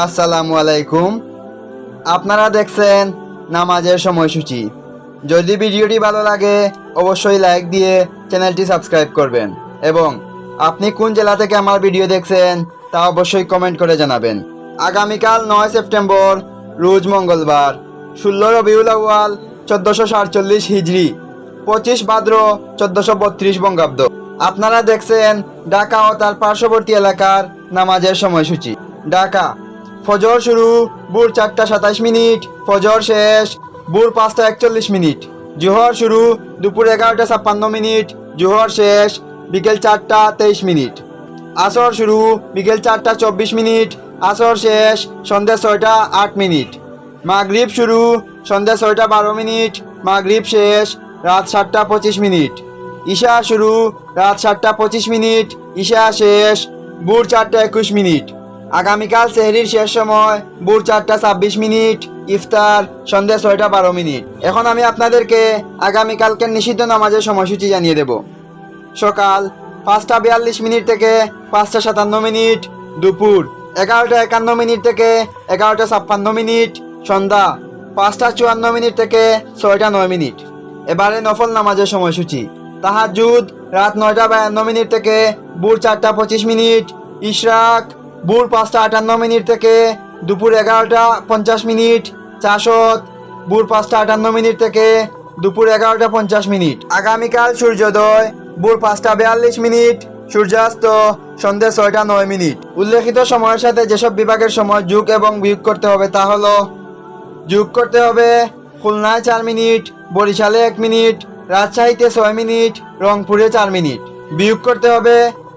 আসসালামু আলাইকুম। আপনারা দেখছেন নামাজের সময়সূচি। যদি ভিডিওটি ভালো লাগে, অবশ্যই লাইক দিয়ে চ্যানেলটি সাবস্ক্রাইব করবেন এবং আপনি কোন জেলা থেকে আমার ভিডিও দেখছেন, তা অবশ্যই কমেন্ট করে জানাবেন। আগামীকাল নয় সেপ্টেম্বর, রোজ মঙ্গলবার, ষোলো রবিউল আউয়াল, চোদ্দোশো সাতচল্লিশ হিজড়ি পঁচিশ ভাদ্র, চোদ্দোশো বত্রিশ বঙ্গাব্দ। আপনারা দেখছেন ঢাকা ও তার পার্শ্ববর্তী এলাকার নামাজের সময়সূচি। ঢাকা ফজর শুরু ভোর চারটা সাতাশ মিনিট, ফজর শেষ ভোর পাঁচটা একচল্লিশ মিনিট। জোহর শুরু, দুপুর এগারোটা ছাপ্পান্ন মিনিট, জোহর শেষ, বিকেল চারটা তেইশ মিনিট। আসর শুরু, বিকেল চারটা চব্বিশ মিনিট, আসর শেষ, সন্ধ্যা ছয়টা আট মিনিট। মাগরিব শুরু, সন্ধ্যা ছয়টা বারো মিনিট, মাগরিব শেষ, রাত সাতটা পঁচিশ মিনিট। ঈশা শুরু, রাত সাতটা পঁচিশ মিনিট, ঈশা শেষ ভোর চারটা একুশ মিনিট। আগামীকাল সেহরির শেষ সময়, ভোর চারটা ছাব্বিশ মিনিট, ইফতার, সন্ধ্যা ছয়টা বারো মিনিট। এখন আমি আপনাদেরকে আগামীকালকের নিষিদ্ধ নামাজের সময়সূচি জানিয়ে দেব। সকাল পাঁচটা বিয়াল্লিশ মিনিট থেকে পাঁচটা সাতান্ন মিনিট, দুপুর এগারোটা একান্ন মিনিট থেকে এগারোটা ছাপ্পান্ন মিনিট, সন্ধ্যা পাঁচটা চুয়ান্ন মিনিট থেকে ছয়টা নয় মিনিট। এবারে নফল নামাজের সময়সূচি। তাহাজুদ রাত নয়টা বায়ান্ন মিনিট থেকে ভোর চারটা পঁচিশ মিনিট, ইশরাক ভোর পাঁচটা আটান্ন মিনিট থেকে দুপুর এগারোটা পঞ্চাশ মিনিট, চাষত ভোর পাঁচটা আটান্ন মিনিট থেকে দুপুর এগারোটা পঞ্চাশ মিনিট। আগামীকাল সূর্যোদয়, ভোর পাঁচটা বিয়াল্লিশ মিনিট, সূর্যাস্ত সন্ধ্যে ছয়টা নয় মিনিট। উল্লেখিত সময়ের সাথে যেসব বিভাগের সময় যোগ এবং বিয়োগ করতে হবে তা হলো যোগ করতে হবে খুলনায় চার মিনিট, বরিশালে এক মিনিট, রাজশাহীতে ছয় মিনিট, রংপুরে চার মিনিট। বিয়োগ করতে হবে